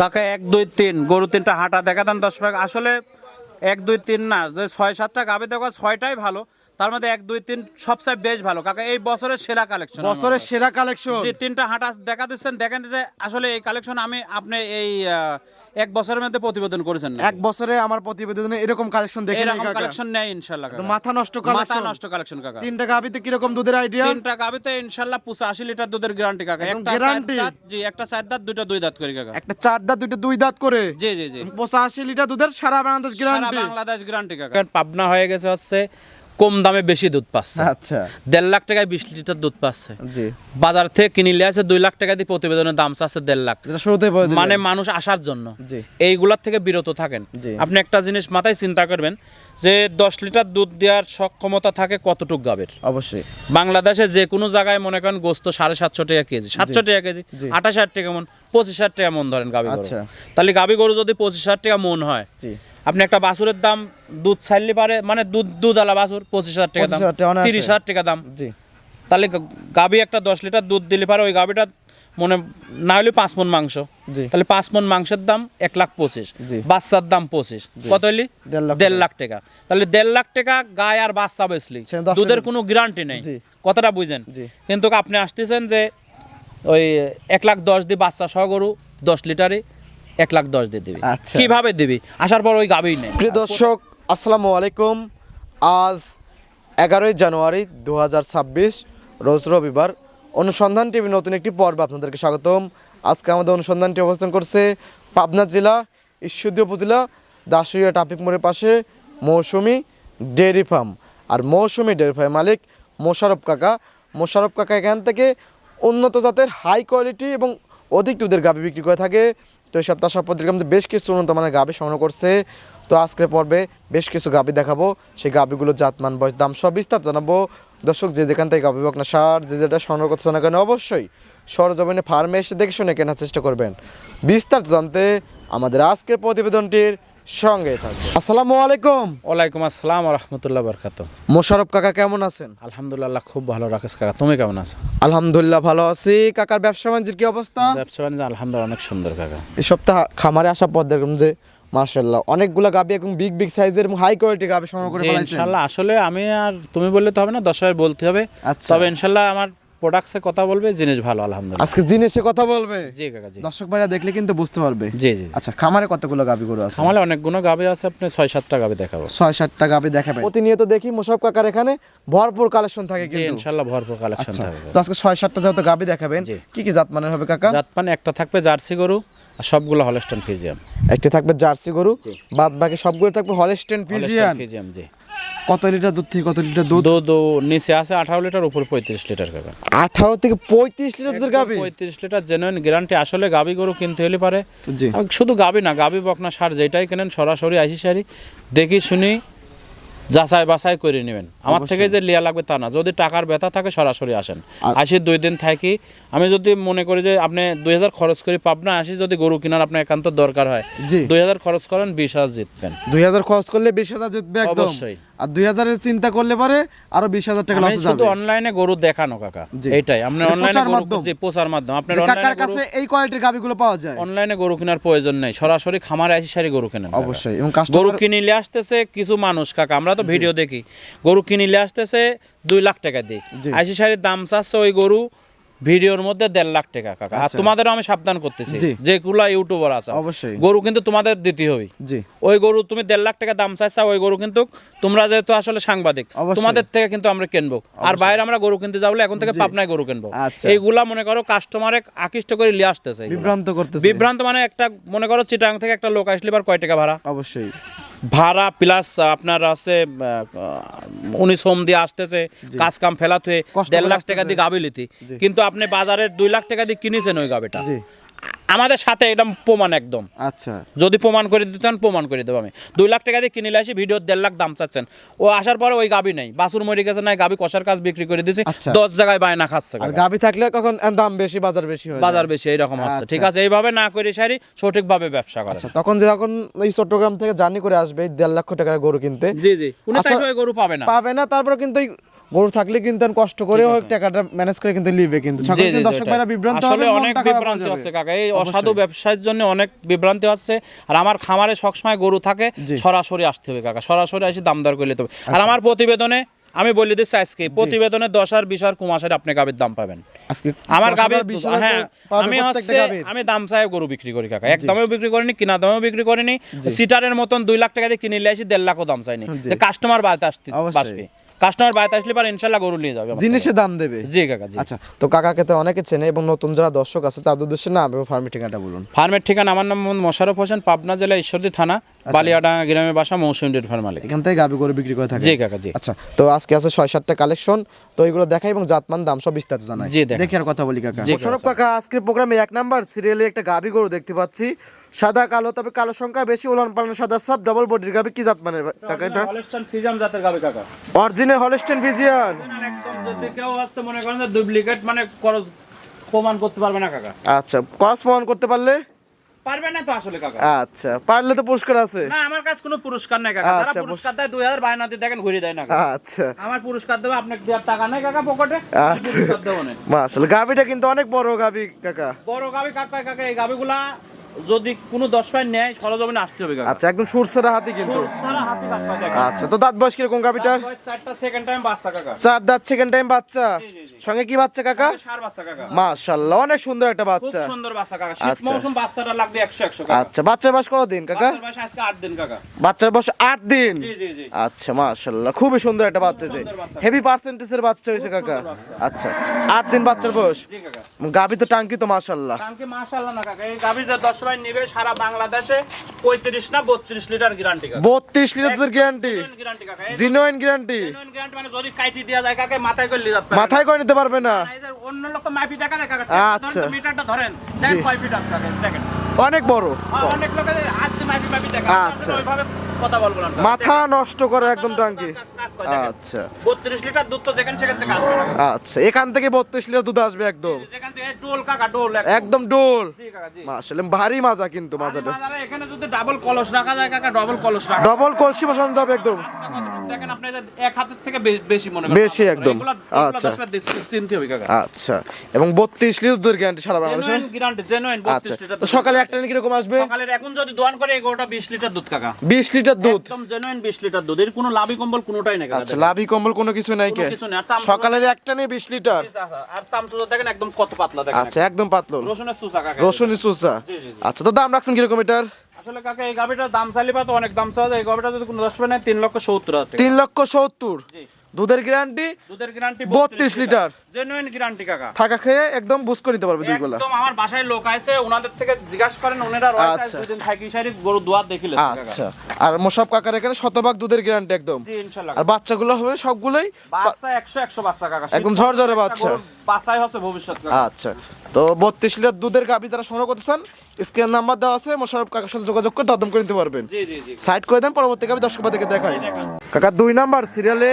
কাকা এক, দুই, তিন? গরু তিনটা হাঁটা, দেখা দেন দশ ভাগ আসলে এক, দুই, তিন না, যে ছয়, সাতটা গাবে দেখো, ছয়টাই ভালো। তার মধ্যে এক দুই তিন সবচেয়ে বেশ ভালো। কাকা এই বছরের সেরা কালেকশন বছরের সেরা কালেকশন যে তিনটা হাঁটা দেখা দিচ্ছেন দেখেন যে আসলে এই কালেকশন আমি আপনি এই এক বছরের মধ্যে প্রতিবেদন করেছেন এক বছরে আমার প্রতিবেদনে এরকম কালেকশন দেখে এরকম কালেকশন নেই ইনশাল্লাহ কাকা। মাথা নষ্ট কালেকশন মাথা নষ্ট কালেকশন কাকা। তিনটা গাবিতে কীরকম দুধের আইডিয়া তিনটা গাবিতে ইনশাল্লাহ পুষা আশি লিটার দুধের গ্যারান্টি কাকা। একটা? দাঁত জি একটা চার দাঁত দুইটা দুই দাঁত করে কাকা। একটা চার দাঁত দুইটা দুই দাঁত করে? জি জি জি। পঁচাশি লিটার দুধের সারা বাংলাদেশ গ্যারান্টি সারা গ্যারান্টি বাংলাদেশ গ্যারান্টি কাকা। পাবনা হয়ে গেছে হচ্ছে কম দামে বেশি দুধ পাচ্ছে। আচ্ছা। দেড় লাখ টাকায় বিশ লিটার দুধ পাচ্ছে। বাজার থেকে কিনে আছে দুই লাখ টাকা দিয়ে প্রতিবেদনের দাম চাচ্ছে দেড় লাখ। মানে মানুষ আসার জন্য। এইগুলার থেকে বিরত থাকেন। আপনি একটা জিনিস মাথায় চিন্তা করবেন যে দশ লিটার দুধ দেওয়ার সক্ষমতা থাকে কতটুক গাবের? অবশ্যই। বাংলাদেশে যে কোনো জায়গায় মনে করেন গোস্ত সাড়ে সাতশো টাকা কেজি সাতশো টাকা কেজি আঠাশ হাজার টাকা মন পঁচিশ হাজার টাকা মন ধরেন গাবি আচ্ছা। তাহলে গাবি গরু যদি পঁচিশ হাজার টাকা মন হয় আপনি একটা বাছুরের দাম দুধ ছাড়লে পারে মানে দুধ দুধ আলা বাছুর পঁচিশ হাজার টাকা দাম 25,000 টাকা অনায়াসে। তিরিশ হাজার টাকা দাম। জি। তাহলে গাবি একটা দশ লিটার দুধ দিলে পারে ওই গাবিটা মনে না হলে পাঁচ মন মাংস। জি। তাহলে পাঁচ মন মাংসের দাম এক লাখ পঁচিশ। বাচ্চার দাম পঁচিশ। কত হইলি? দেড় লাখ টাকা। তাহলে দেড় লাখ টাকা গায়ে আর বাচ্চা বেচলি। দুধের কোনো গ্যারান্টি নেই। জি। কথাটা বুঝেন। কিন্তু আপনি আসতেছেন যে ওই এক লাখ দশ দিয়ে বাচ্চা সহ গরু দশ লিটারে। এক লাখ দশ দিয়ে দিবি। আচ্ছা। কীভাবে দিবি? আসার পর ওই গাবিই নেই। প্রিয় দর্শক আসসালামু আলাইকুম। আজ এগারোই জানুয়ারি দু হাজার ছাব্বিশ রোজ রবিবার। অনুসন্ধান টিভি নতুন একটি পর্ব আপনাদেরকে স্বাগতম। আজকে আমাদের অনুসন্ধানটি অবস্থান করছে পাবনা জেলা ঈশ্বরদী উপজেলা দাসুরিয়া ট্রাফিক মোড়ের পাশে মৌসুমি ডেয়ারি ফার্ম। আর মৌসুমি ডেয়ারি ফার্ম মালিক মোশারফ কাকা। মোশারফ কাকা এখান থেকে উন্নত জাতের হাই কোয়ালিটি এবং অধিক দুধের গাভি বিক্রি করে থাকে। তো এই সপ্তাহ পত্রিকা মধ্যে বেশ কিছু উন্নত মানের গাভি সংগ্রহ করছে। তো আজকের পর্বে বেশ কিছু গাভি দেখাবো। সেই গাভিগুলোর জাতমান, বয়স, দাম সব বিস্তার জানাব। দর্শক, যে যেখান থেকে গাভি না সার, যে যেটা সংগ্রহ করছে না কেন, অবশ্যই সরজমিনে ফার্মে এসে দেখে শুনে কেনার চেষ্টা করবেন। বিস্তারিত জানতে আমাদের আজকের প্রতিবেদনটির সঙ্গে থাকবে। আসসালামু আলাইকুম। ওয়ালাইকুম আসসালাম রহমতুল্লাহ বরকাত মোশারফ কাকা কেমন আছেন? আলহামদুলিল্লাহ খুব ভালো রাখেস কাকা। তুমি কেমন আছো? আলহামদুলিল্লাহ ভালো আছি। কাকার ব্যবসা বাণিজ্যের কি অবস্থা? ব্যবসা বাণিজ্য আলহামদুলিল্লাহ অনেক সুন্দর কাকা। এই সপ্তাহ খামারে আসার পর দেখলাম যে মার্শাল্লাহ অনেকগুলো গাবি এবং বিগ বিগ সাইজের হাই কোয়ালিটি গাবি সংগ্রহ করে ইনশাল্লাহ আসলে আমি আর তুমি বললে তো হবে না দশ হাজার বলতে হবে। আচ্ছা। তবে ইনশাল্লাহ আমার প্রোডাক্টসে কথা বলবে জিনিস ভালো আলহামদুলিল্লাহ। আজকে জিনিসে কথা বলবে? জি কাকা জি। দর্শক ভাইরা দেখলে কিন্তু বুঝতে পারবে। জি জি জি। আচ্ছা খামারে কতগুলো গাবি গরু আছে? আমার অনেকগুলো গাবে আছে আপনি ছয় সাতটা গাবে দেখাবো। ছয় সাতটা গাবি দেখাবে প্রতিনিয়ত দেখি মোশারফ কাকার এখানে ভরপুর কালেকশন থাকে জি কিন্তু। ইনশাল্লাহ ভরপুর কালেকশন আচ্ছা থাকবে। তো আজকে ছয় সাতটা যেহেতু গাবি দেখাবেন জি। কি কি জাত মানের হবে কাকা? জাত মানে একটা থাকবে জার্সি গরু আর সবগুলো হলস্টন ফিজিয়াম একটা থাকবে জার্সি গরু বাদ বাকি সবগুলো থাকবে হলস্টেন ফিজিয়ান ফিজিয়াম জি। কত লিটার দুধ থেকে কত লিটার দুধ? দুধ নিচে আছে আঠারো লিটার উপর পঁয়ত্রিশ লিটার কাকা আঠারো থেকে পঁয়ত্রিশ লিটার দুধের গাবি পঁয়ত্রিশ লিটার জেনুইন গ্যারান্টি আসলে গাবি গরু কিনতে হলে পারে। শুধু গাবি না গাবি বকনা সার যেটাই কেনেন সরাসরি আইসি সারি দেখি শুনি যাচাই বাছাই করে নেবেন। আমার থেকে যে লিয়া লাগবে তা না যদি টাকার ব্যথা থাকে সরাসরি আসেন। আসি দুই দিন থাকি আমি যদি মনে করি যে আপনি দুই হাজার খরচ করি পাবনা আসি যদি গরু কেনার আপনার একান্ত দরকার হয় দুই হাজার খরচ করেন বিশ হাজার জিতবেন। দুই হাজার খরচ করলে বিশ হাজার জিতবে অবশ্যই। আর দুই হাজারের চিন্তা করলে পারে আরও বিশ হাজার টাকা লস শুধু অনলাইনে গরু দেখানো কাকা। আপনার অনলাইনে মাধ্যম। জি প্রচার মাধ্যম। আপনার কাকার কাছে এই কোয়ালিটির গাবিগুলো পাওয়া যায়? অনলাইনে গরু কেনার প্রয়োজন নেই। সরাসরি খামারে আসি সারি গরু কেনেন অবশ্যই। এবং গরু কিনিলে আসতেছে কিছু মানুষ কাকা। আমরা তো ভিডিও দেখি। গরু কিনিলে আসতেছে দুই লাখ টাকা দিয়ে। জি। আইসি শাড়ির দাম চাচ্ছে ওই গরু ভিডিওর মধ্যে দেড় লাখ টাকা কাকা। আর আচ্ছা। তোমাদেরও আমি সাবধান করতেছি। যেগুলা ইউটিউবার আছে। অবশ্যই। গরু কিন্তু তোমাদের দিতে হবে জি। ওই গরু তুমি দেড় লাখ টাকা দাম চাইছা ওই গরু কিন্তু তোমরা যেহেতু আসলে সাংবাদিক তোমাদের থেকে কিন্তু আমরা কিনবো। আর বাইরে আমরা গরু কিনতে যাব এখন থেকে। পাবনায় গরু কিনবো। আচ্ছা। এইগুলা মনে করো কাস্টমারে আকৃষ্ট করে নিয়ে আসতেছে বিভ্রান্ত করতেছে। বিভ্রান্ত মানে একটা মনে করো চিটাং থেকে একটা লোক আসলে এবার কয় টাকা ভাড়া? অবশ্যই। ভাড়া প্লাস আপনার আছে উনি শ্রম দিয়ে আসতেছে কাজ কাম ফেলাতে দেড় লাখ টাকা দিয়ে গাবি লিতি কিন্তু আপনি বাজারে দুই লাখ টাকা দিয়ে কিনেছেন ওই গাবিটা। আমাদের সাথে এটা প্রমাণ একদম। আচ্ছা। যদি প্রমাণ করে দিতেন প্রমাণ করে দেবো আমি। দুই লাখ টাকা দিয়ে কিনিলে আসি ভিডিও দেড় লাখ দাম চাচ্ছেন। ও আসার পরে ওই গাবি নেই। বাসুর মরে গেছে নাই গাবি কষার কাজ বিক্রি করে দিয়েছি আচ্ছা। দশ জায়গাায় বায়না খাচ্ছে আর গাবি থাকলে কখন দাম বেশি বাজার বেশি হয় বাজার বেশি এইরকম হচ্ছে। ঠিক আছে এইভাবে না করে সারি সঠিকভাবে ব্যবসা করে আচ্ছা তখন যে যখন এই চট্টগ্রাম থেকে জার্নি করে আসবে এই দেড় লক্ষ টাকার গরু কিনতে জি জি। গরু পাবে না। পাবে না তারপর কিন্তু গরু থাকলে কিন্তু কষ্ট করে টাকাটা ম্যানেজ করে কিন্তু লিবে কিন্তু। দর্শক ভাইরা বিভ্রান্ত হবে, অনেক বিভ্রান্তি। হচ্ছে কাকা। এই অসাধু ব্যবসায়ের জন্য অনেক বিভ্রান্তি হচ্ছে আর আমার খামারে সবসময় গরু থাকে সরাসরি আসতে হবে কাকা। সরাসরি এসে দাম দর করে নিতে হবে। আর আমার প্রতিবেদনে আমি বলে দিচ্ছি আজকে প্রতিবেদনে দশ আর বিশ আর কুমাশের আপনি গাবির দাম পাবেন। আমার গাবির হাজার হ্যাঁ আমি হচ্ছে আমি দাম চাই গরু বিক্রি করি কাকা। এক দামেও বিক্রি করিনি কিনা দামেও বিক্রি করিনি। সিটারের মতন দুই লাখ টাকা দিয়ে কিনে নিয়ে আসি দেড় লাখও দাম চাইনি। কাস্টমার বাড়িতে আসতে। বাসবে। কাস্টমার বাড়িতে আসলে পরে ইনশাল্লাহ গরু নিয়ে যাবে আমার থেকে। জিনিসে দাম দেবে? জি কাকা জি। আচ্ছা তো কাকাকে তো অনেকে চেনে এবং নতুন যারা দর্শক আছে তাদের উদ্দেশ্যে নাম এবং ফার্মের ঠিকানাটা বলুন। ফার্মের ঠিকানা আমার নাম মোহাম্মদ মোশারফ হোসেন পাবনা জেলা ঈশ্বরদী থানা বালিয়াডাঙ্গা গ্রামে বাসা মৌসুমী ডেট ফার্ম মালিক। এখান থেকে গাবি গরু বিক্রি করে থাকে জি কাকা জি। আচ্ছা তো আজকে আছে ছয় সাতটা কালেকশন তো এগুলো দেখাই এবং জাতমান দাম সব বিস্তারিত জানাই। জি, দেখি। আর কথা বলি কাকা। কাকা। কাকা আজকের প্রোগ্রামে এক নাম্বার সিরিয়ালে একটা গাবি গরু দেখতে পাচ্ছি। সাদা কালো তবে কালো সংখ্যা বেশি উলান পালান সাদা সব ডাবল বডির গাবি কি জাত মানে কাকা এটা? হলস্টাইন ফিজাম জাতের গাবে কাকা। Original Holstein Friesian. একদম যদি কেউ আসছে মনে করেন যে ডুপ্লিকেট মানে খরচ প্রমাণ করতে পারবে না কাকা। আচ্ছা ক্রস প্রমাণ করতে পারলে? পারবে না তো আসলে কাকা। আচ্ছা পারলে তো পুরস্কার আছে। না আমার কাছে কোনো পুরস্কার নাই কাকা। যারা আচ্ছা, পুরস্কার দেয় দুই হাজার বায়নাতে দেখেন ঘুরে দেয় না কাকা। আচ্ছা। আমার পুরস্কার দেবে আপনার দেওয়ার টাকা নাই কাকা পকেটে। আচ্ছা। পুরস্কার দেবো না। মাশাআল্লাহ গাবিটা কিন্তু অনেক বড় গাবি কাকা। বড় গাবি কাকা কাকা এই গাবিগুলা যদি কোনো দশ পায় নেয় সরজমিনে আসতে হবে আচ্ছা একদম সুরসারা হাতি কিন্তু। আচ্ছা তো দাঁত বয়স কীরকম গাভিটার সেকেন্ড টাইম বাচ্চা কাকা। চার দাঁত সেকেন্ড টাইম বাচ্চা। সঙ্গে কি বাচ্চা কাকা? মাশাআল্লাহ অনেক সুন্দর একটা বাচ্চা। সুন্দর বাচ্চা কাকা। শীত আচ্ছা। মৌসুম বাচ্চাটা লাগবে 100 100 আচ্ছা বাচ্চার বয়স কত দিন কাকা? বাচ্চার বয়স আজকে 8 দিন কাকা। বয়স 8 দিন? জি জি জি। আচ্ছা মাশাআল্লাহ খুবই সুন্দর একটা বাচ্চা হয়েছে। হেভি পার্সেন্টেজের বাচ্চা হয়েছে কাকা। আচ্ছা 8 দিন বাচ্চার বয়স। জি কাকা। গাবি তো টাঙ্কি তো মাশাআল্লাহ। টাঙ্কি মাশাআল্লাহ না কাকা এই গাবি যে 10 আশ্রয় নেবে সারা বাংলাদেশে পঁয়ত্রিশ না বত্রিশ লিটার গ্যারান্টি বত্রিশ লিটার গ্যারান্টি মানে গ্যারান্টি মাথায় করে নিতে পারবে না। অন্য লোক মাফি দেখা দেখা আচ্ছা। মিটারটা ধরেন দেখেন। অনেক বড়। হ্যাঁ, অনেক লোকের হাত মাপি মাফি দেখা আচ্ছা। ওইভাবে কথা বলব না। মাথা নষ্ট করে একদম টাঙ্কি। আচ্ছা। বত্রিশ লিটার দুধ তো যেখানে সেখান থেকে আসবে আচ্ছা এখান থেকে বত্রিশ লিটার দুধ আসবে একদম। যেখান থেকে ডোল কাকা ডোল একদম। ডোল। জি কাকা জি। মাশাআল্লাহ ভারী মাজা কিন্তু মাজাটা। এখানে যদি ডাবল কলস রাখা যায় কাকা ডাবল কলস রাখা ডবল কলসি বসানো যাবে একদম। দেখেন আপনি এক হাতের থেকে বেশি মনে বেশি একদম। আচ্ছা। আচ্ছা চিনতে হবে কাকা। আচ্ছা। এবং বত্রিশ লিটার দুধের গ্যারান্টি সারা বাংলাদেশে? গ্যারান্টি জেনুইন আচ্ছা। 32 লিটার সকালে একটা কীরকম আসবে? এখন যদি দোয়ান করে এগারোটা লিটার দুধ কাকা। লিটার দুধ? একদম জেনুইন বিশ লিটার দুধ। এর কোনো লাভি কম্বল কোনোটাই নাই আচ্ছা লাভি কম্বল কোনো কিছু নাই কে? সকালের একটা নেই বিশ লিটার? দেখেন। আর চামচুজা দেখেন একদম কত পাতলা দেখেন আচ্ছা একদম। পাতলা। রসুনের সুসা কাকা। রসুনি সুসা। আচ্ছা তো দাম রাখছেন কীরকম এটার? আসলে কাকা এই গাবিটার দাম চাইলে তো অনেক দাম চাওয়া যায়। এই গাবিটা যদি কোনো দশ নেয় তিন লক্ষ সত্তর তিন লক্ষ সত্তর? জি। দুধের গ্যারান্টি দুধের গ্যারান্টি 32 লিটার। জেনুইন গ্যারান্টি কাকা। থাকা খেয়ে একদম বুঝ করে নিতে পারবে দুই গোলা। একদম আমার বাসায় লোক আছে ওনাদের থেকে জিজ্ঞাসা করেন ওনারা রয়েছে আচ্ছা। দুদিন থাকি সারি গরু দুয়ার দেখিলে আচ্ছা। আর মোশাব কাকার এখানে শতভাগ দুধের গ্যারান্টি একদম। জি ইনশাআল্লাহ আর বাচ্চাগুলো হবে সবগুলোই বাচ্চা একশো একশো বাচ্চা কাকা। একদম ঝরঝরে বাচ্চা। বাচ্চাই হচ্ছে ভবিষ্যৎ কাকা। আচ্ছা। তো বত্রিশ লিটার দুধের গাভি যারা সংগ্রহ করতে চান স্ক্যান নাম্বার দেওয়া আছে মোশারফ কাকার সাথে যোগাযোগ করে দরদম করে নিতে পারবেন। জি জি জি। সাইড করে দেন পরবর্তী গাভি দর্শক থেকে দেখাই। কাকা দুই নাম্বার সিরিয়ালে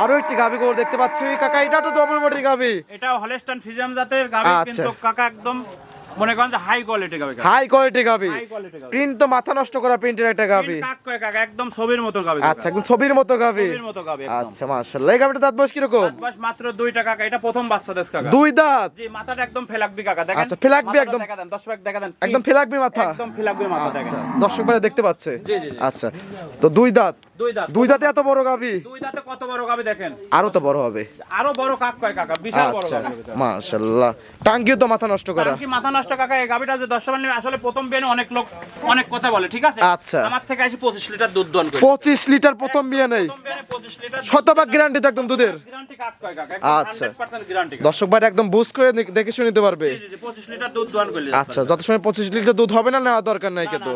আরও একটি গাভি গরু দেখতে পাচ্ছি। কাকা এটা তো ডবল বডির গাভি। এটা হলেস্টান ফিজিয়াম জাতের গাবি আচ্ছা। কিন্তু কাকা একদম মনে করেন যে হাই কোয়ালিটি গাবি হাই কোয়ালিটি গাবি প্রিন্ট তো মাথা নষ্ট করা প্রিন্টের একটা কাক কাকা? একদম ছবির মতো গাবি আচ্ছা একদম ছবির মতো ছবির মতো গাবি একদম। আচ্ছা মাশাআল্লাহ। এই গাভিটা দাঁত বয়স কীরকম? দাঁত বয়স মাত্র দুইটা কাকা। এটা প্রথম বাচ্চা দেশ কাকা। দুই দাঁত? জি মাথাটা একদম ফেলাকবি কাকা। দেখেন? আচ্ছা, ফেলাকবি একদম। দেখা দেন ভাগ দেখা দেন। একদম ফেলাকবি মাথা? একদম ফেলাকবি মাথা দেখেন। আচ্ছা দর্শক দেখতে পাচ্ছে। জি, জি। আচ্ছা তো দুই দাঁত। দুই দাঁত। দুই দাঁতে এত বড় গাভি? দুই দাঁতে কত বড় গাবি দেখেন? আরও তো বড় হবে। আরও বড় কাক কয় কাকা? বিশাল বড় আচ্ছা গাবি মাশাআল্লাহ। টাঙ্কিও তো মাথা নষ্ট করা। মাথা নষ্ট কাকা এই গাবিটা যে দশ নেবে আসলে প্রথম অনেক লোক অনেক কথা বলে ঠিক আছে? আচ্ছা। আমার থেকে আসি পঁচিশ লিটার দুধ দোয়ান করে। পঁচিশ লিটার প্রথম বিয়ে নেই। প্রথম বেনে পঁচিশ লিটার শতভাগ গ্যারান্টি তো একদম দুধের। গ্যারান্টি কাক কয় কাকা? আচ্ছা। একদম পার্সেন্ট গ্যারান্টি দর্শক ভাই একদম বুঝ করে দেখে শুনে নিতে পারবে। জি জি জি পঁচিশ লিটার দুধ করলে আচ্ছা যত সময় পঁচিশ লিটার দুধ হবে না নেওয়া দরকার নাই কিন্তু।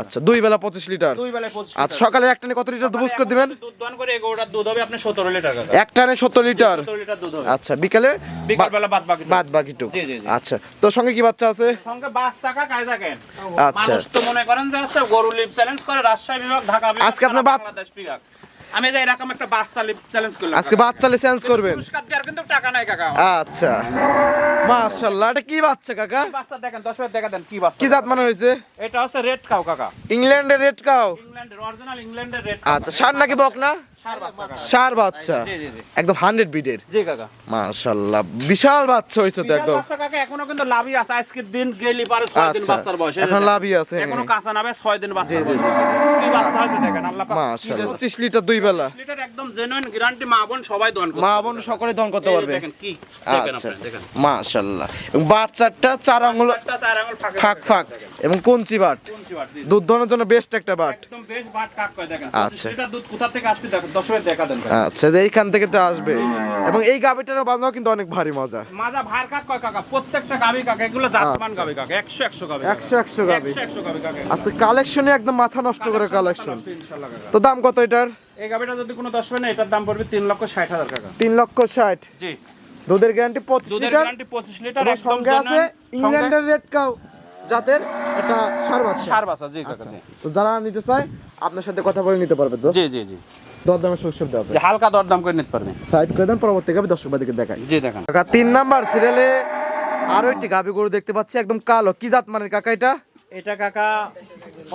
আচ্ছা দুই বেলা পঁচিশ লিটার। দুই বেলায় পঁচিশ আচ্ছা সকালে একটা কত লিটার দুধ করে দিবেন? দুধ দোয়ান করে এগারোটার দুধ হবে আপনি সতেরো লিটার কাকা। এক টানে সত্তর লিটার? সতেরো লিটার দুধ হবে। আচ্ছা বিকালে বিকালবেলা বাদ বাকি বাদ বাকিটুক জি, জি, জি। আচ্ছা তোর সঙ্গে কি বাচ্চা আছে? সঙ্গে বাস চাকা কাজ থাকেন আচ্ছা। মানুষ তো মনে করেন যে আছে গরু লিপ চ্যালেঞ্জ করে রাজশাহী বিভাগ ঢাকা বিভাগ আজকে আপনার বাচ্চা আমি যে এরকম একটা লিপ চ্যালেঞ্জ করলাম। আজকে বাস লিসেন্স করবেন? পুরস্কার দেওয়ার কিন্তু টাকা নাই কাকা। আচ্ছা। মাশাআল্লাহ এটা কি বাচ্চা কাকা? বাচ্চা দেখেন দশ মিনিট দেখা দেন কি বাচ্চা। কি জাত মানে হয়েছে? এটা হচ্ছে রেড কাউ কাকা। ইংল্যান্ডের রেড কাউ ইংল্যান্ডের অরিজিনাল ইংল্যান্ডের রেড আচ্ছা সার নাকি বক না বাচ্চা একদম হান্ড্রেড বিডের জি কাকা। মাশাল্লাহ। বিশাল বাচ্চা হয়েছে তো একদম। কাকা এখনও কিন্তু লাভই আছে। আজকের দিন গেলি পারে ছয় দিন আচ্ছা, বাচ্চার বয়স এখন লাভই আছে, এখনও হ্যাঁ। কাঁচা নাবে ছয় দিন বাচ্চা জি, জি, জি, কি বাচ্চা হয়েছে দেখেন আল্লাহ মাশাল্লাহ। যে- পঁচিশ লিটার দুই বেলা। লিটার একদম জেনুইন গ্যারান্টি মা বোন সবাই দন করতে মা বোন সকলে দন করতে পারবে। দেখেন কি দেখেন আচ্ছা। আপনি দেখেন। মাশাল্লাহ। এবং বাচ্চাটা চার আঙুল চারটা চার আঙুল ফাঁক ফাঁক এবং কঞ্চি বাট। দুধ দোয়ানোর জন্য বেস্ট একটা বাট। একদম বেশ বাট কাক করে দেখেন। আচ্ছা। 25 দুধ কোথা থেকে আসবে দেখেন দশ দেখা দেন আচ্ছা যে এইখান থেকে তো আসবে। এবং এই গাবিটারও বাজানো কিন্তু অনেক ভারী মজা। মাজা ভার কাক কয় কাকা? প্রত্যেকটা গাবি কাকা এগুলো জাতমান আচ্ছা। গাবি কাকা 100 100 গাবি একশো একশো গাবি 100 100 গাবি কাকা আচ্ছা কালেকশনে একদম মাথা নষ্ট করে কালেকশন তো দাম কত এটার? এই গাবিটা যদি কোনো দশ না এটার দাম পড়বে তিন লক্ষ ষাট হাজার টাকা লক্ষ ষাট। জি। দুধের গ্যারান্টি পঁচিশ দুধের লিটার। গ্যারান্টি পঁচিশ লিটার একদম সঙ্গে আছে ইংল্যান্ডের রেড কাউ জাতের একটা সার বাচ্চা। সার বাসা জি কাকা জি। তো যারা নিতে চায় আপনার সাথে কথা বলে নিতে পারবে তো? জি জি জি। দরদামের সুযোগ সুবিধা আছে হালকা দরদাম করে নিতে পারবে। সাইড করে দেন পরবর্তী গাবি দর্শক বাদিকে দেখাই। জি দেখেন। কাকা তিন নাম্বার সিরিয়ালে আরও একটি গাবি গরু দেখতে পাচ্ছি একদম কালো। কি জাত মানের কাকা এটা? এটা কাকা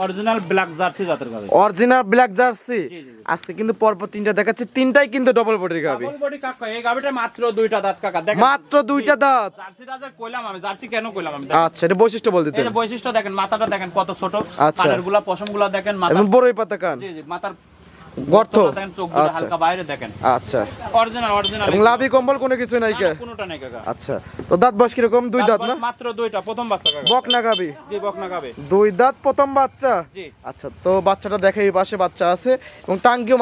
অরিজিনাল ব্ল্যাক জার্সি জাতের গাবি অরিজিনাল ব্ল্যাক জার্সি? জি, জি। আজকে কিন্তু পরপর তিনটা দেখাচ্ছে তিনটাই কিন্তু ডবল বডির গাবি ডাবল বডি কাকা এই গাবিটা মাত্র দুইটা দাঁত কাকা দেখেন। মাত্র দুইটা দাঁত। জার্সিটা যে কইলাম আমি জার্সি কেন কইলাম আমি আচ্ছা এটা বৈশিষ্ট্য বল দিতেন। যে বৈশিষ্ট্য দেখেন মাথাটা দেখেন কত ছোট আচ্ছা। কানেরগুলা পশমগুলা দেখেন মাথা এবং বড়ই পাতা কান জি জি মাথার গর্ত? আচ্ছা। হালকা বাইরে দেখেন। আচ্ছা। অরিজিনাল অরিজিনাল লাভি কম্বল কোনো কিছু নাই কে? কোনোটা নেই কাকা। আচ্ছা। তো দাঁত বয়স দুই দাঁত না? মাত্র দুইটা প্রথম বাচ্চা কাকা। বকনা গাবি। জি বকনা গাবে। দুই দাঁত প্রথম বাচ্চা? জি। আচ্ছা তো বাচ্চাটা দেখে এই পাশে বাচ্চা আছে এবং টাঙ্কিও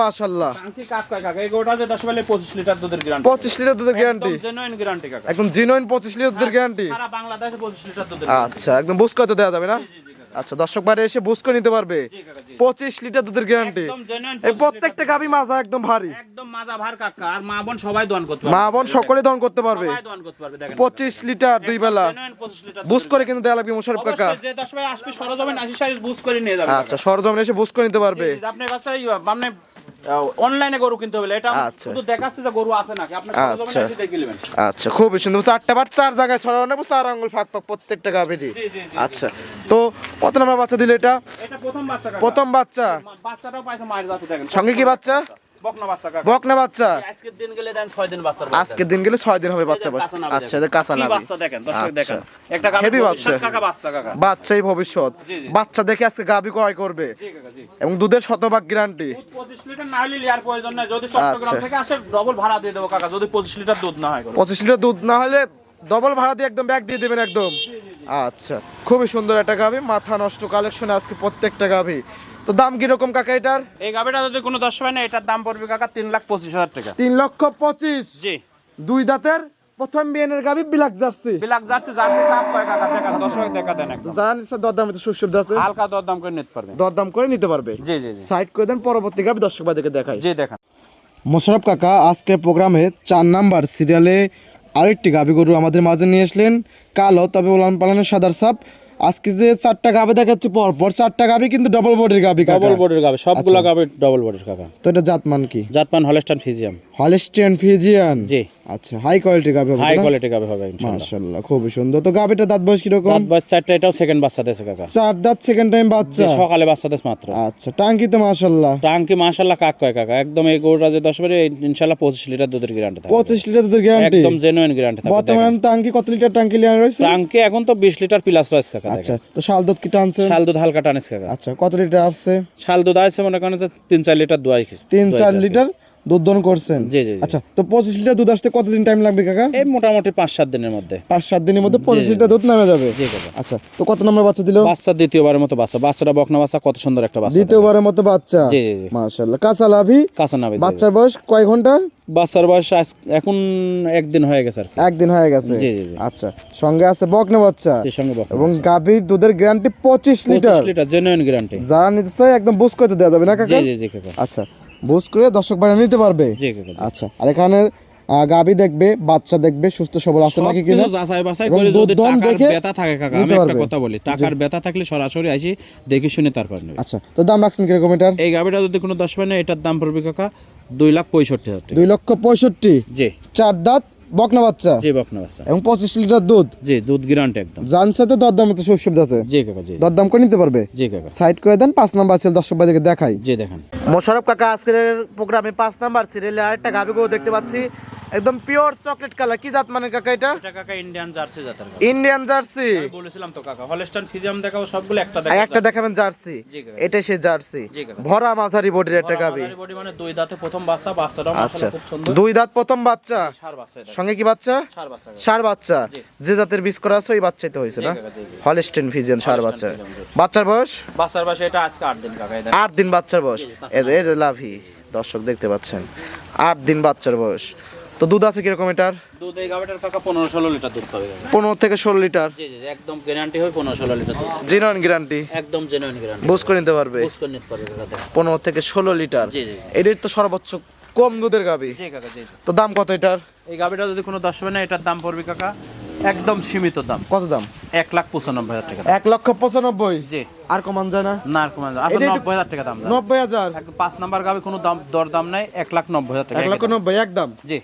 টাঙ্কি কাক কাকা এই গোটা যে দশ বেলে পঁচিশ লিটার দুধের গ্যারান্টি লিটার দুধের গ্যারান্টি জেনুইন গ্যারান্টি কাকা। একদম জিনোইন পঁচিশ লিটার দুধের গ্যারান্টি সারা বাংলাদেশে পঁচিশ লিটার দুধের আচ্ছা একদম বুঝ দেওয়া যাবে না? আচ্ছা দর্শক বাড়ি এসে বুঝ করে নিতে পারবে। পঁচিশ লিটার দুধের গ্যারান্টি এই প্রত্যেকটা গাবি মাজা একদম ভারী। একদম মাজা ভার কাকা আর মা বোন সবাই দন করতে মা বোন সকলে দন করতে পারবে। পঁচিশ লিটার দুই বেলা। বুঝ করে কিন্তু দেয়া লাগবে মোশারফ কাকা। আচ্ছা সরজমিনে এসে বুঝ করে নিতে পারবে। আপনার কাছে অনলাইনে গরু কিনতে হবে এটা আচ্ছা। শুধু দেখাচ্ছে যে গরু আছে নাকি? আপনি আচ্ছা। আচ্ছা খুবই সুন্দর। চারটা বার চার জায়গায় সরানো নেব চার আঙ্গুল ফাঁক ফাঁক প্রত্যেকটা জি, আচ্ছা তো কত নম্বর বাচ্চা দিলে এটা? এটা প্রথম বাচ্চা প্রথম বাচ্চা। বাচ্চাটাও পাইছে মায়ের জাতে দেখেন। সঙ্গে কি বাচ্চা? বকনা বাচ্চা বকনা বাচ্চা? আজকের দিন গেলে দেন ছয় দিন বাচ্চার আজকের দিন গেলে ছয় দিন হবে বাচ্চা আচ্ছা এটা কাঁচা কি বাচ্চা দেখেন দর্শক আচ্ছা। দেখেন। একটা গাভী ভবিষ্যৎ। বাচ্চা। কাকা বাচ্চা কাকা। বাচ্চাই ভবিষ্যৎ। জি, জি। বাচ্চা দেখে আজকে গাভি ক্রয় করবে। জি কাকা জি। এবং দুধের শতভাগ গ্যারান্টি। দুধ পঁচিশ লিটার না হলে লিয়ার প্রয়োজন নাই। যদি চট্টগ্রাম আচ্ছা। থেকে আসে ডবল ভাড়া দিয়ে দেবো কাকা। যদি পঁচিশ লিটার দুধ না হয় গরু। পঁচিশ লিটার দুধ না হলে ডবল ভাড়া দিয়ে একদম ব্যাগ দিয়ে দেবেন একদম। আচ্ছা। খুবই সুন্দর একটা গাভি। মাথা নষ্ট কালেকশন আজকে প্রত্যেকটা গাভি। তো দাম কীরকম কাকা এটার? এই গাভিটা যদি কোনো দশ হয় না এটার দাম পড়বে কাকা তিন লাখ পঁচিশ হাজার টাকা। তিন লক্ষ পঁচিশ? জি। দুই দাঁতের? প্রথম গাভি black jersey. Black jersey jersey দাম কয় কাকা? দেখা দর্শক দেখা দেন একদম। দরদাম তো আছে হালকা দর দাম করে নিতে পারবে। দরদাম করে নিতে পারবে। জি জি জি। সাইড করে দেন পরবর্তী গাভি দর্শক বাদেরকে দেখাই। জি দেখান। মোশারফ কাকা আজকের প্রোগ্রামে চার নাম্বার সিরিয়ালে আরেকটি গাভি গরু আমাদের মাঝে নিয়ে আসলেন। কালো তবে ওলান পালানের সাদার সাপ। আজকে যে চারটা গাবে দেখাচ্ছে পর পর চারটা গাবে কিন্তু ডবল বডির গাবে ডবল বডির গাবে সবগুলো গাবে ডবল বডির গাবে তো এটা জাতমান কি? জাতমান হলেস্টান ফিজিয়াম। Holstein Friesian? জি। আচ্ছা হাই কোয়ালিটির গাভি হবে হাই কোয়ালিটি গাবে হবে ইনশাআল্লাহ মাশাআল্লাহ খুবই সুন্দর। তো গাভিটা দাঁত বয়স কীরকম? দাঁত বাচ্চাটা এটাও সেকেন্ড বাচ্চা কাকা। চার দাঁত সেকেন্ড টাইম বাচ্চা? সকালে বাচ্চা মাত্র। আচ্ছা টাঙ্কি তো মাশাআল্লাহ টাঙ্কি মাশাআল্লাহ কাক কয় কাকা? একদম এই গরুটা যে দশ বারে ইনশাআল্লাহ পঁচিশ লিটার দুধের গ্যারান্টি থাকবে। পঁচিশ লিটার দুধের গ্যারান্টি একদম জেনুইন গ্যারান্টি। বর্তমান টাঙ্কি কত লিটার টাঙ্কি লিয়ান রয়েছে? টাঙ্কি এখন তো বিশ লিটার প্লাস রয়েছে কাকা আচ্ছা তো শাল দুধ কি টানছেন শাল দুধ হালকা টানিস কাকা। আচ্ছা কত লিটার আসছে? শাল দুধ আছে মনে করেন যে তিন চার লিটার দুয়াই তিন চার লিটার? দুধ দন করছেন? জি, জি। আচ্ছা তো পঁচিশ লিটার দুধ আসতে কতদিন টাইম লাগবে কাকা? এই মোটামুটি পাঁচ সাত দিনের মধ্যে। পাঁচ সাত দিনের মধ্যে পঁচিশ লিটার দুধ নামে যাবে? জি কাকা। আচ্ছা তো কত নম্বর বাচ্চা দিল? বাচ্চা দ্বিতীয়বারের মতো বাচ্চা। বাচ্চাটা বকনা বাচ্চা কত সুন্দর একটা বাচ্চা। দ্বিতীয়বারের মতো বাচ্চা? জি, জি, জি। মাশাআল্লাহ। কাঁচা লাভি? কাঁচা নাবে বাচ্চার বয়স কয় ঘণ্টা? বাচ্চার বয়স এখন একদিন হয়ে গেছে আর একদিন হয়ে গেছে? জি, জি। আচ্ছা সঙ্গে আছে বকনা বাচ্চা। সঙ্গে বকনা এবং গাভীর দুধের গ্যারান্টি পঁচিশ লিটার। লিটার জেনুইন গ্যারান্টি যারা নিতে চায় একদম বুঝ করতে দেওয়া যাবে না জি জি জি কাকা। আচ্ছা বুঝ করে দর্শক ভাড়া নিতে পারবে। আচ্ছা আর এখানে গাবি দেখবে বাচ্চা দেখবে সুস্থ সবল আছে নাকি কি না যাচাই বাছাই করে যদি টাকার ব্যথা থাকে কাকা আমি একটা কথা বলি টাকার ব্যথা থাকলে সরাসরি আসি দেখে শুনে তারপর নেবে। আচ্ছা তো দাম রাখছেন কীরকম এটার? এই গাবিটা যদি কোনো দশ পায় না এটার দাম পড়বে কাকা দুই লাখ পঁয়ষট্টি হাজার দুই লক্ষ পঁয়ষট্টি। জি। চার দাঁত বকনা বাচ্চা? জি বকনা বাচ্চা। এবং পঁচিশ লিটার দুধ? জি দুধ গ্যারান্টি একদম। জানছে তো দরদাম তো সব সুবিধা আছে জি কাকা জি। দরদাম করে নিতে পারবে? জি কাকা। সাইড করে দেন পাঁচ নাম্বার সিরিয়াল দর্শক ভাইদেরকে দেখাই। জি দেখেন। মোশারফ কাকা আজকের প্রোগ্রামে পাঁচ নাম্বার সিরিয়ালে আরেকটা গাভি গরু দেখতে পাচ্ছি। একদম পিওর চকলেট কালার কি জাত মানে কাকা এটা? এটা কাকা ইন্ডিয়ান জার্সি জাতের। ইন্ডিয়ান জার্সি আমি বলেছিলাম তো কাকা হলস্টাইন ফিজিয়াম দেখাবো সবগুলো একটা দেখাবো। একটা দেখাবেন জার্সি। এটাই সে জার্সি ভরা মাঝারি বডির একটা গাভি মাঝারি body মানে দুই দাঁতে প্রথম বাচ্চা বাচ্চাটাও আচ্ছা। মাশাআল্লাহ খুব সুন্দর। দুই দাঁত প্রথম বাচ্চা। সার বাচ্চা সঙ্গে কি বাচ্চা? সার বাচ্চা। সার বাচ্চা। যে জাতের বীজ করা আছে ওই বাচ্চাই তো হয়েছে জি না? জি। ফিজিয়ান সার বাচ্চা। বাচ্চার বয়স? বাচ্চার বাসে এটা আজকে আট দিন কাকা এটা। আট দিন বাচ্চার বয়স। এই যে- লাভি। দর্শক দেখতে পাচ্ছেন। আট দিন বাচ্চার বয়স। তো দুধ আছে কীরকম এটার? দুধ এই গাবিটার কাকা পনেরো ষোলো লিটার দুধ পাবে পনেরো থেকে ষোলো লিটার? জি জি একদম গ্যারান্টি হয় পনেরো ষোলো লিটার দুধ। জিনন গ্যারান্টি একদম জেনুইন গ্যারান্টি বুঝ করে নিতে পারবে? বুঝ করে নিতে পারবে কাকা পনেরো থেকে ষোলো লিটার? জি, জি। এটার তো সর্বোচ্চ কম দুধের গাবি জি কাকা জি। তো দাম কত এটার? এই গাবিটা যদি কোনো দশ হবে না এটার দাম পড়বে কাকা একদম সীমিত দাম। কত দাম? এক লাখ পঁচানব্বই হাজার টাকা এক লক্ষ পঁচানব্বই? জি। আর কমান যায় না? না আর কমে আসলে নব্বই হাজার টাকা দাম। নব্বই হাজার? পাঁচ নাম্বার গাবি কোনো দাম দর দাম নাই এক লাখ নব্বই হাজার টাকা এক লক্ষ। নব্বই একদম? জি।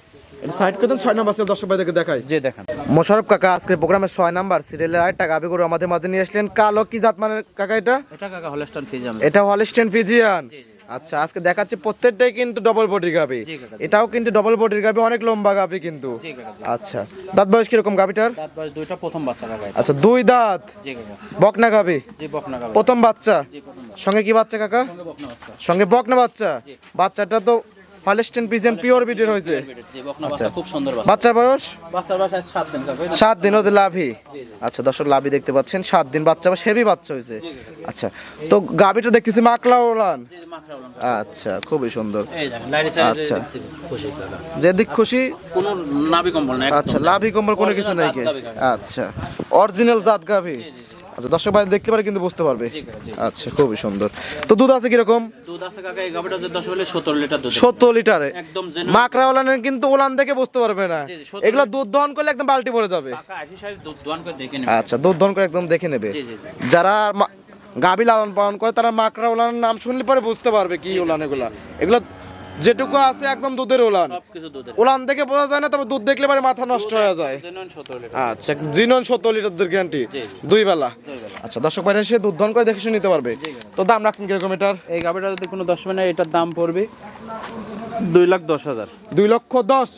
এটা সাইড করে দেন ছয় নম্বর সিরিয়াল দর্শক ভাইদেরকে দেখাই। জি দেখেন। মোশারফ কাকা প্রোগ্রামের ছয় নাম্বার সিরিয়ালের আরেকটা গাবি গরু আমাদের মাঝে নিয়ে আসলেন। কালো কি জাত মানের কাকা এটা? এটা কাকা হলস্টান ফিজিয়াম এটা হলিস্টেন ফিজিয়ান জি, জি। আচ্ছা আজকে দেখাচ্ছে প্রত্যেকটাই কিন্তু ডবল বডির গাবি। জি কাকা জি। এটাও কিন্তু ডবল বডির গাবি অনেক লম্বা গাবি কিন্তু। জি কাকা জি। আচ্ছা দাঁত বয়স কীরকম গাবিটার? দাঁত বয়স দুইটা প্রথম বাচ্চা কাকা আচ্ছা দুই দাঁত। বকনা গাবি? জি বকনা গাবি। প্রথম বাচ্চা। জি প্রথম বাচ্চা। সঙ্গে কি বাচ্চা কাকা? সঙ্গে বকনা বাচ্চা। সঙ্গে বকনা বাচ্চা। জি। বাচ্চাটা তো হলিস্টেন ফিজিয়ান পিওর বিটের হয়েছে বাচ্চা খুব সুন্দর বাচ্চার বয়স? বাচ্চার বাসা সাত দিন কাকা সাত দিন হতে লাভি আচ্ছা দর্শক লাভি দেখতে পাচ্ছেন সাত দিন বাচ্চা বা হেভি বাচ্চা হয়েছে। আচ্ছা তো গাবিটা দেখতেছি মাকলা ওলান আচ্ছা খুবই সুন্দর। আচ্ছা। যেদিক খুশি কোনো নাভি কম্বল না আচ্ছা লাভি কম্বল কোনো কিছু নাই। আচ্ছা অরিজিনাল জাত গাভি। আচ্ছা দর্শক ভাই দেখতে পারে কিন্তু বুঝতে পারবে। আচ্ছা খুবই সুন্দর। তো দুধ আছে কীরকম? দুধ আছে কাকা এই গাবিটা যে দশ হলে সতেরো লিটার দুধ সত্তর লিটারে? একদম মাকড়া ওলানের কিন্তু ওলান দেখে বুঝতে পারবে না। এগুলো দুধ দহন করলে একদম বালতি পড়ে যাবে। কাকা আশি সাইড দুধ দোয়ান করে দেখে নেবে আচ্ছা দুধ দহন করে একদম দেখে নেবে। যারা গাভী লালন পালন করে তারা মাকড়া ওলানের নাম শুনলে পরে বুঝতে পারবে কি ওলান এগুলা। এগুলো যেটুকু আছে একদম দুধের উলান। ওলান দেখে বোঝা যায় না তবে দুধ দেখলে পরে মাথা নষ্ট হয়ে যায়। আচ্ছা জিনন সত্তর লিটার দুধের গ্যারান্টি দুই বেলা। আচ্ছা দর্শক বাইরে এসে দুধ দহন করে দেখে শুনে নিতে পারবে। তো দাম রাখছেন কীরকম এটার? এই গাবিটা যদি কোনো দশ মানে এটার দাম পড়বে দুই লাখ দশ হাজার। দুই লক্ষ দশ।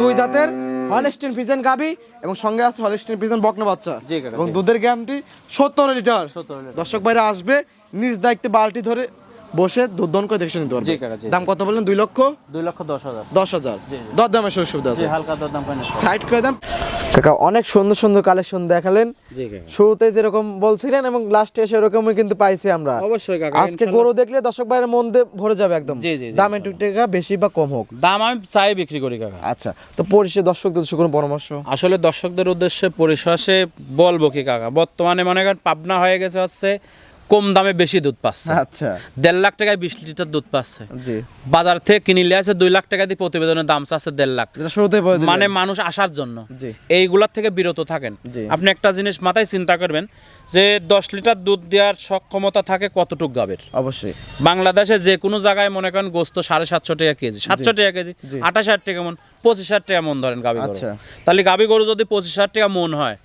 দুই দাঁতের হলস্টিন ফিজেন গাবি এবং সঙ্গে আছে হলস্টিন ফিজেন বকনা বাচ্চা। এবং দুধের গ্যারান্টি সত্তর লিটার সত্তর লিটার দর্শক বাইরে আসবে নিজ দায়িত্বে বালতি ধরে বসে দুধ দহন করে দেখে নিতে পারবে। দাম কত বললেন? দুই লক্ষ? দুই লক্ষ দশ হাজার। দশ হাজার। দর দামের সুযোগ সুবিধা আছে। হালকা দর দাম সাইড করে দাম কাকা অনেক সুন্দর সুন্দর কালেকশন দেখালেন। শুরুতে যেরকম বলছিলেন এবং লাস্টে সেরকমই কিন্তু পাইছি আমরা। অবশ্যই কাকা আজকে গরু দেখলে দর্শক ভাইয়ের মন দিয়ে ভরে যাবে একদম। দাম একটু টাকা বেশি বা কম হোক। দাম আমি চাই বিক্রি করি কাকা। আচ্ছা তো পরিষে দর্শকদের উদ্দেশ্যে কোনো পরামর্শ? আসলে দর্শকদের উদ্দেশ্যে পরিশ্বাসে বলব কি কাকা বর্তমানে মনে করেন পাবনা হয়ে গেছে হচ্ছে কম দামে বেশি দুধ পাচ্ছে। আচ্ছা। দেড় লাখ টাকায় বিশ লিটার দুধ পাচ্ছে। বাজার থেকে কিনিলে আছে দুই লাখ টাকা দিয়ে প্রতিবেদনের দাম চাচ্ছে দেড় লাখ। শুরুতে মানে মানুষ আসার জন্য। এইগুলার থেকে বিরত থাকেন। আপনি একটা জিনিস মাথায় চিন্তা করবেন যে দশ লিটার দুধ দেওয়ার সক্ষমতা থাকে কতটুক গাবের? অবশ্যই। বাংলাদেশে যে কোনো জায়গায় মনে করেন গোস্ত সাড়ে সাতশো টাকা কেজি সাতশো টাকা কেজি আঠাশ হাজার টাকা মন পঁচিশ হাজার টাকা মন ধরেন গাবি গরু। আচ্ছা। তাহলে গাবি গরু যদি পঁচিশ হাজার টাকা মন হয়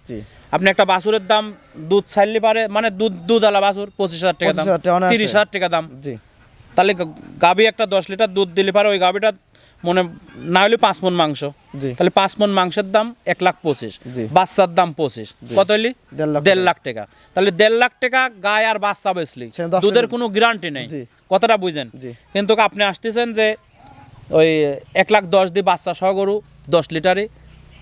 আপনি একটা বাছুরের দাম দুধ ছাড়লে পারে মানে দুধ দুধ আলা বাছুর পঁচিশ হাজার টাকা দাম 25,000 টাকা অনায়াসে। তিরিশ হাজার টাকা দাম। জি। তাহলে গাবি একটা দশ লিটার দুধ দিলে পারে ওই গাবিটা মনে না হলে পাঁচ মন মাংস। তাহলে পাঁচ মন মাংসের দাম এক লাখ পঁচিশ। বাচ্চার দাম পঁচিশ। কত হইলি? দেড় লাখ টাকা। তাহলে দেড় লাখ টাকা গায়ে আর বাচ্চা বেচলি। দুধের কোনো গ্যারান্টি নেই। জি। কথাটা বুঝেন। কিন্তু আপনি আসতেছেন যে ওই এক লাখ দশ দিয়ে বাচ্চা সহ গরু দশ লিটারে।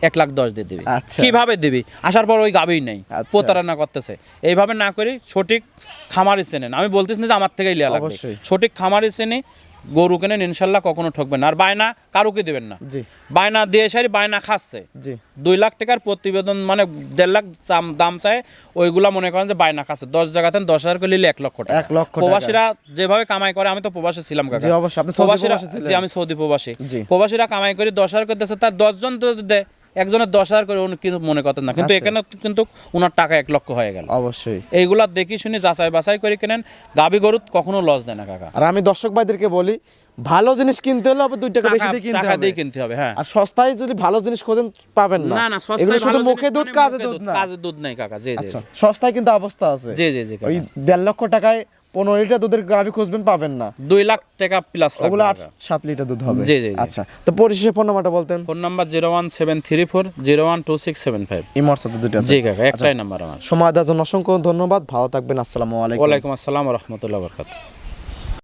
এক লাখ দশ দিয়ে দিবি। আচ্ছা। কীভাবে দিবি? আসার পর ওই গাবেই নাই আচ্ছা। প্রতারণা করতেছে। এইভাবে না করি সঠিক খামারি চেনেন আমি বলতেছি না যে আমার থেকেই লিয়া লাগবে। সঠিক খামারি চেনে গরু কেনেন ইনশাল্লাহ কখনো ঠকবেন না। আর বায়না কারুকে দেবেন না। বায়না দিয়ে সারি বায়না খাচ্ছে। দুই লাখ টাকার প্রতিবেদন মানে দেড় লাখ দাম- চায় ওইগুলা মনে করেন যে বায়না খাচ্ছে। দশ জায়গাতে দশ হাজার করে নিলে এক লক্ষ টাকা। এক লক্ষ প্রবাসীরা যেভাবে কামাই করে আমি তো প্রবাসী ছিলাম কাকা। প্রবাসীরা প্রবাসী আমি সৌদি প্রবাসী। প্রবাসীরা কামাই করে দশ হাজার করে দিচ্ছে তার দশজন তো দেয় একজনের দশ হাজার করে উনি কিন্তু মনে করতেন না। কিন্তু আচ্ছা। এখানে কিন্তু ওনার টাকা এক লক্ষ হয়ে গেল। অবশ্যই। এইগুলা দেখি শুনি যাচাই বাছাই করে কেনেন গাবি গরু কখনো লস দেয় না কাকা। আর আমি দর্শক ভাইদেরকে বলি ভালো জিনিস কিনতে হলে আবার দুই টাকা বেশি দিয়ে কিনতে হবে। কিনতে হবে হ্যাঁ। আর সস্তায় যদি ভালো জিনিস খোঁজেন পাবেন না। না না সস্তায় এগুলো শুধু মুখে দুধ মানে কাজে দুধ না। কাজে দুধ নাই কাকা জি জি আচ্ছা সস্তায় কিন্তু অবস্থা আছে। জি জি জি ওই দেড় লক্ষ টাকায় পনেরো লিটার দুধের গাভি খুঁজবেন পাবেন না। দুই লাখ টাকা প্লাস ওগুলো আট সাত লিটার দুধ হবে। জি, জি। আচ্ছা তো পরিশেষে ফোন নাম্বারটা বলতেন। Phone number zero one seven three four zero one two six seven five. এই হোয়াটসঅ্যাপে দুটো আছে। জি কাকা একটাই নাম্বার আমার। সময় দেওয়ার জন্য অসংখ্য ধন্যবাদ। ভালো থাকবেন আসসালামু আলাইকুম। ওয়ালাইকুম আসসালাম রহমতুল্লাহ বরকাত